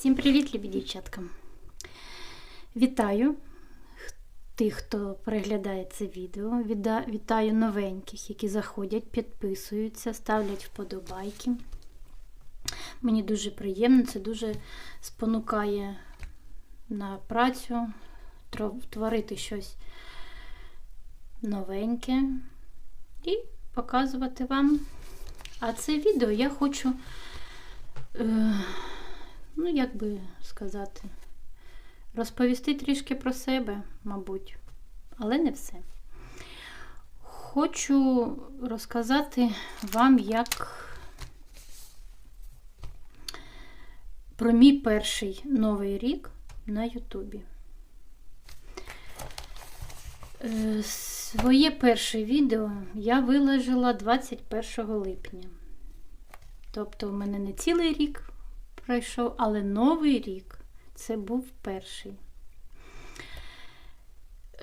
Всім привіт, любі дівчатка! Вітаю тих, хто переглядає це відео. Вітаю новеньких, які заходять, підписуються, ставлять вподобайки. Мені дуже приємно, це дуже спонукає на працю, творити щось новеньке і показувати вам. А це відео я хочу. Е, ну, як би сказати, розповісти трішки про себе, мабуть, але не все. Хочу розказати вам, як про мій перший новий рік на Ютубі. Е, Своє перше відео я виложила 21 липня. Тобто, у мене не цілий рік пройшов, але новий рік це був перший.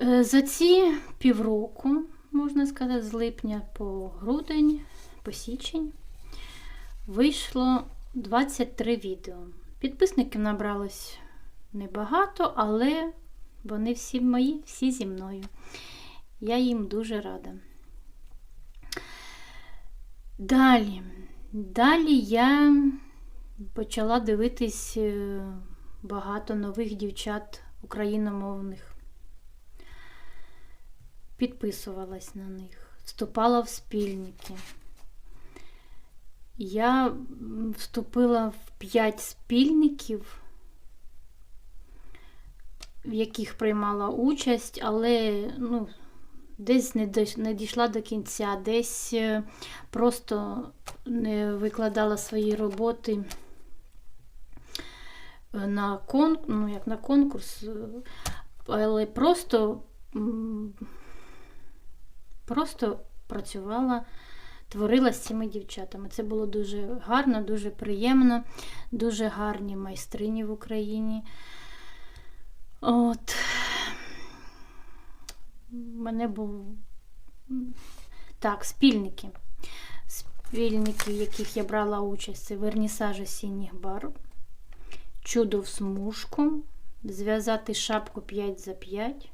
Е, За ці півроку, можна сказати, з липня по грудень, по січень, вийшло 23 відео. Підписників набралось небагато, але вони всі мої, всі зі мною. Я їм дуже рада. Далі. Далі я почала дивитись е, багато нових дівчат україномовних. Підписувалась на них, вступала в спільники. Я вступила в 5 спільників, в яких приймала участь, але ну, десь не дійш- не дійшла до кінця, десь е, просто не викладала свої роботи на, кон, ну, як на конкурс, е, але просто, просто працювала, творила з цими дівчатами. Це було дуже гарно, дуже приємно, дуже гарні майстрині в Україні. От. Мене був так, спільники. Спільники, в яких я брала участь, це вернісаж осінніх барв, чудо в смужку, зв'язати шапку 5 за 5,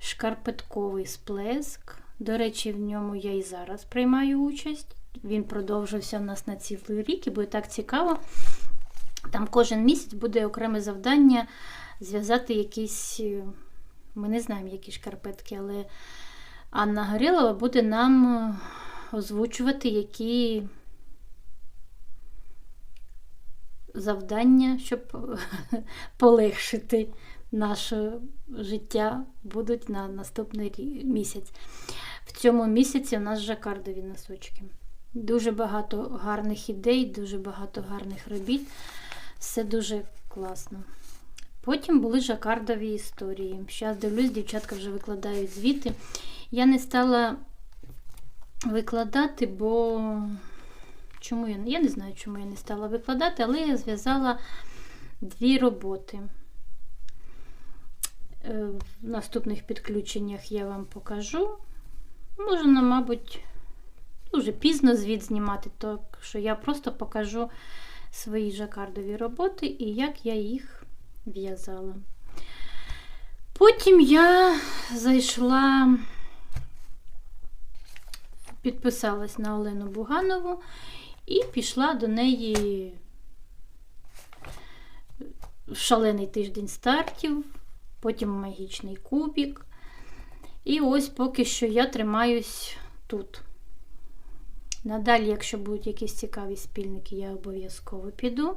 шкарпетковий сплеск. До речі, в ньому я і зараз приймаю участь. Він продовжився у нас на цілий рік і буде так цікаво. Там кожен місяць буде окреме завдання зв'язати якісь. е, Ми не знаємо, які шкарпетки, але Анна Горілова буде нам е, озвучувати, які завдання, щоб полегшити наше життя, будуть на наступний місяць. В цьому місяці у нас жакардові носочки. Дуже багато гарних ідей, дуже багато гарних робіт. Все дуже класно. Потім були жакардові історії. Зараз дивлюсь, дівчатка вже викладають звіти. Я не стала викладати, бо чому я, я не знаю, чому я не стала викладати, але я зв'язала дві роботи. Е, В наступних підключеннях я вам покажу. Можна, мабуть, дуже пізно звіт знімати, так що я просто покажу свої жакардові роботи і як я їх в'язала. Потім я зайшла, підписалась на Олену Буганову і пішла до неї в шалений тиждень стартів, потім магічний кубік. І ось поки що я тримаюсь тут. Надалі, якщо будуть якісь цікаві спільники, я обов'язково піду.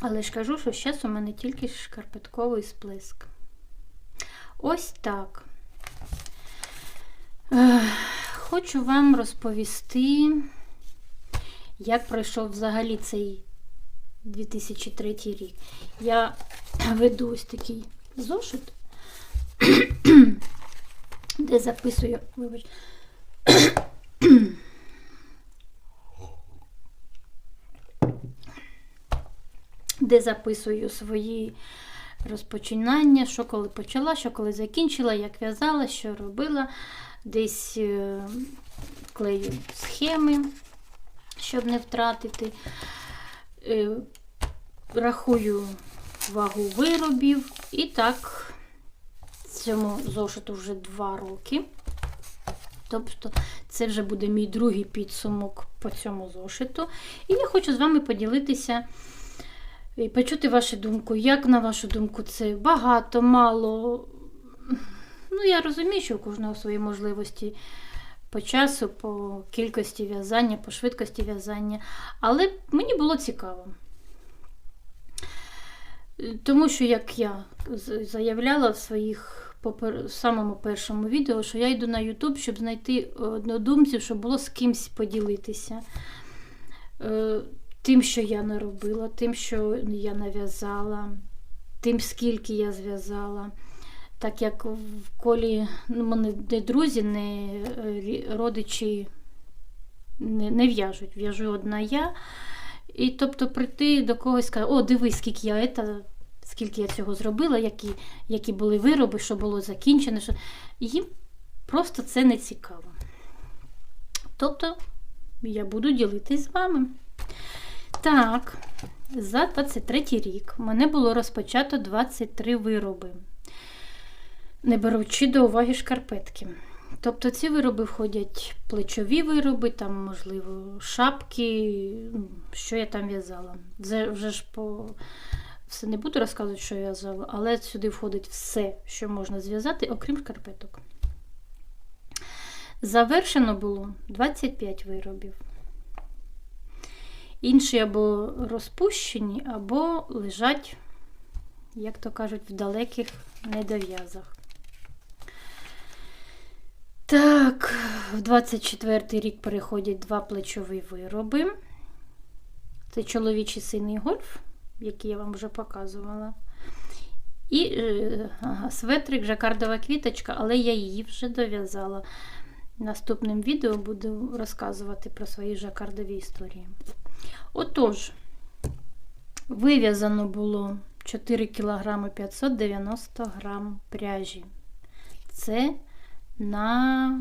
Але ж кажу, що зараз у мене тільки шкарпетковий сплеск. Ось так. Хочу вам розповісти, як пройшов взагалі цей 2003 рік. Я веду ось такий зошит, де записую, вибач, де записую свої розпочинання, що коли почала, що коли закінчила, як в'язала, що робила. Десь е, клею схеми, щоб не втратити. Е, рахую вагу виробів. І так, цьому зошиту вже 2 роки. Тобто, це вже буде мій другий підсумок по цьому зошиту. І я хочу з вами поділитися і почути вашу думку. Як, на вашу думку, це багато, мало. Ну, я розумію, що у кожного свої можливості по часу, по кількості в'язання, по швидкості в'язання. Але мені було цікаво. Тому що, як я заявляла в своїх в самому першому відео, що я йду на YouTube, щоб знайти однодумців, щоб було з кимсь поділитися. Е, тим, що я наробила, тим, що я нав'язала, тим, скільки я зв'язала. Так як в колі ну, мене не друзі, не е, родичі не не в'яжуть. В'яжу одна я. І тобто прийти до когось сказати, о, дивись, скільки я це, скільки я цього зробила, які які були вироби, що було закінчено. Що... Їм просто це не цікаво. Тобто я буду ділитись з вами. Так, за 23 рік в мене було розпочато 23 вироби, не беручи до уваги шкарпетки. Тобто ці вироби входять плечові вироби, там, можливо, шапки, ну, що я там в'язала. Це вже ж по все не буду розказувати, що я в'язала, але сюди входить все, що можна зв'язати, окрім шкарпеток. Завершено було 25 виробів. Інші або розпущені, або лежать, як то кажуть, в далеких недов'язах. Так, в 24 й рік переходять два плечові вироби. Це чоловічий синий гольф, який я вам вже показувала. І е, ага, светрик, жакардова квіточка, але я її вже дов'язала. Наступним відео буду розказувати про свої жакардові історії. Отож, вив'язано було 4 кг 590 грам пряжі. Це на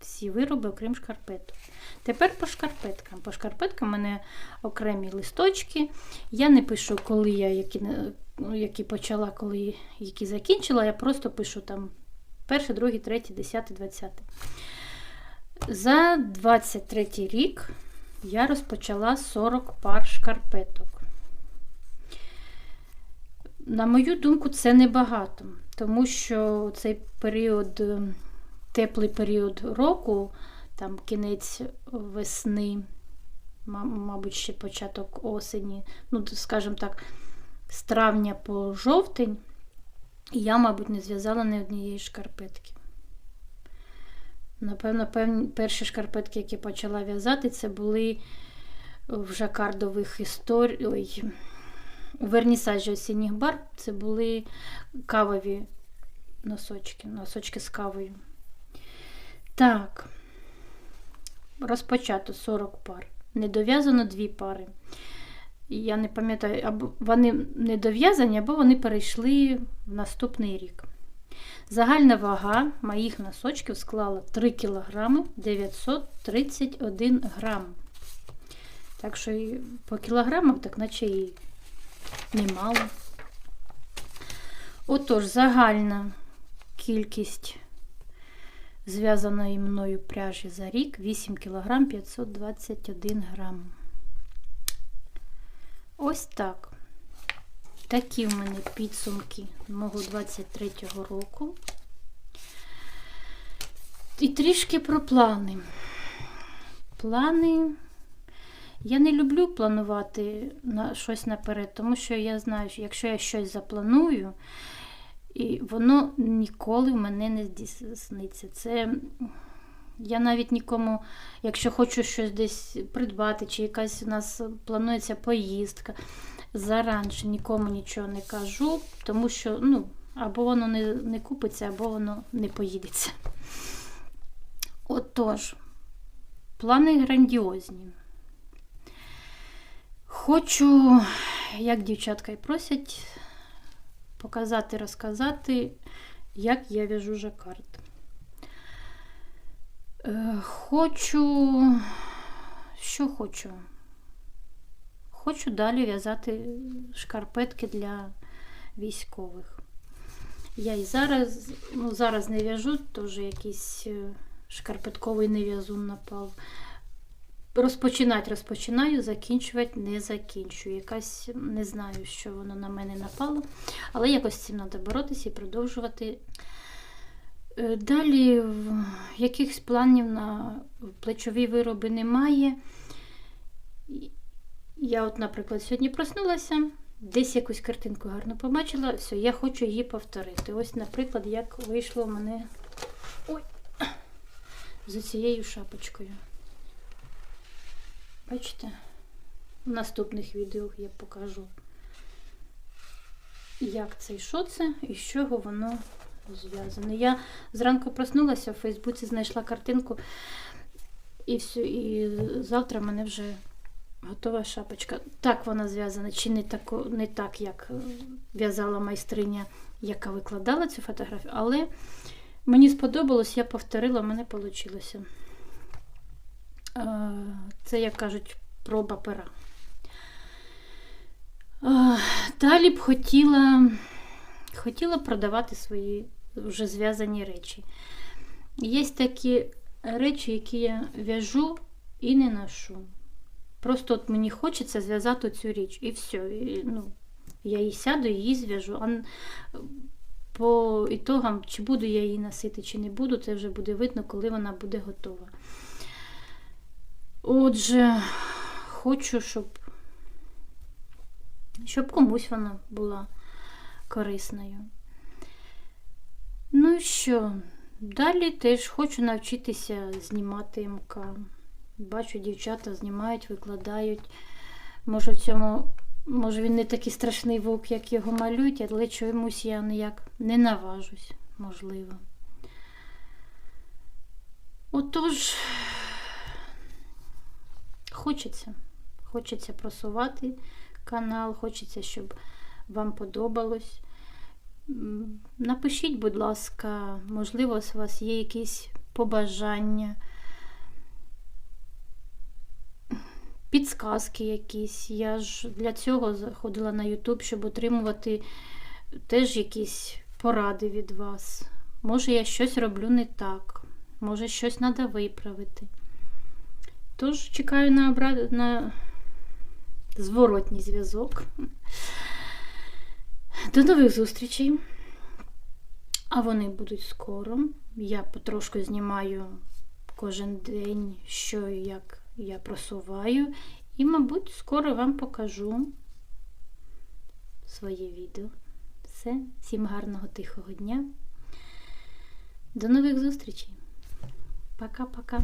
всі вироби, окрім шкарпеток. Тепер по шкарпеткам. По шкарпеткам у мене окремі листочки. Я не пишу, коли я які ну, які почала, коли які закінчила. Я просто пишу там перший, другий, третій, десятий, двадцятий. За 23 рік я розпочала 40 пар шкарпеток. На мою думку, це небагато, тому що цей період, теплий період року, там кінець весни, мабуть, ще початок осені, ну, скажімо так, з травня по жовтень, я, мабуть, не зв'язала ні однієї шкарпетки. Напевно, певні, перші шкарпетки, які почала в'язати, це були в жакардових історіях. У вернісажі осінніх барв це були кавові носочки, носочки з кавою. Так, розпочато 40 пар. Недов'язано дві пари. Я не пам'ятаю, або вони недов'язані, або вони перейшли в наступний рік. Загальна вага моїх носочків склала 3 кг 931 грам. Так що по кілограмах, так наче і немало. Отож, загальна кількість зв'язаної мною пряжі за рік 8 кг 521 грам. Ось так. Такі в мене підсумки мого 23-го року. І трішки про плани. Плани. Я не люблю планувати на щось наперед, тому що я знаю, що якщо я щось запланую, і воно ніколи в мене не здійсниться. Це я навіть нікому, якщо хочу щось десь придбати, чи якась у нас планується поїздка, заранше нікому нічого не кажу, тому що ну, або воно не, не купиться, або воно не поїдеться. Отож, плани грандіозні. Хочу, як дівчатка і просять, показати, розказати, як я в'яжу жакард. Е, хочу, що хочу? хочу далі в'язати шкарпетки для військових. Я і зараз, ну зараз не в'яжу, теж якийсь е, шкарпетковий нев'язун напав. Розпочинати розпочинаю, закінчувати не закінчую. Якась не знаю, що воно на мене напало, але якось з цим треба боротися і продовжувати. Е, Далі якихось планів на плечові вироби немає. Я, от, наприклад, сьогодні проснулася, десь якусь картинку гарно побачила, все, я хочу її повторити. Ось, наприклад, як вийшло в мене Ой. з цією шапочкою. Бачите? В наступних відео я покажу, як це і що це, і з чого воно зв'язане. Я зранку проснулася, в Фейсбуці знайшла картинку, і все, і завтра мене вже готова шапочка. Так вона зв'язана, чи не, тако, не так, як е, в'язала майстриня, яка викладала цю фотографію, але мені сподобалось, я повторила, в мене вийшло. Це, як кажуть, проба пера. Далі б хотіла, хотіла продавати свої вже зв'язані речі. Є такі речі, які я в'яжу і не ношу. Просто от мені хочеться зв'язати цю річ, і все. І, ну, я її сяду її зв'яжу. А по ітогам, чи буду я її носити, чи не буду, це вже буде видно, коли вона буде готова. Отже, хочу, щоб, щоб комусь вона була корисною. Ну що? Далі теж хочу навчитися знімати МК. Бачу, дівчата знімають, викладають. Може, в цьому, може він не такий страшний вовк, як його малюють, але чомусь я ніяк не наважусь, можливо. Отож, хочеться. Хочеться просувати канал, хочеться, щоб вам подобалось. Напишіть, будь ласка, можливо, у вас є якісь побажання, підсказки якісь. Я ж для цього заходила на YouTube, щоб отримувати теж якісь поради від вас. Може, я щось роблю не так, може, щось треба виправити. Тож чекаю на, обра... на зворотній зв'язок. До нових зустрічей. А вони будуть скоро. Я потрошку знімаю кожен день, що і як я просуваю. І, мабуть, скоро вам покажу своє відео. Все, всім гарного тихого дня. До нових зустрічей. Пока-пока.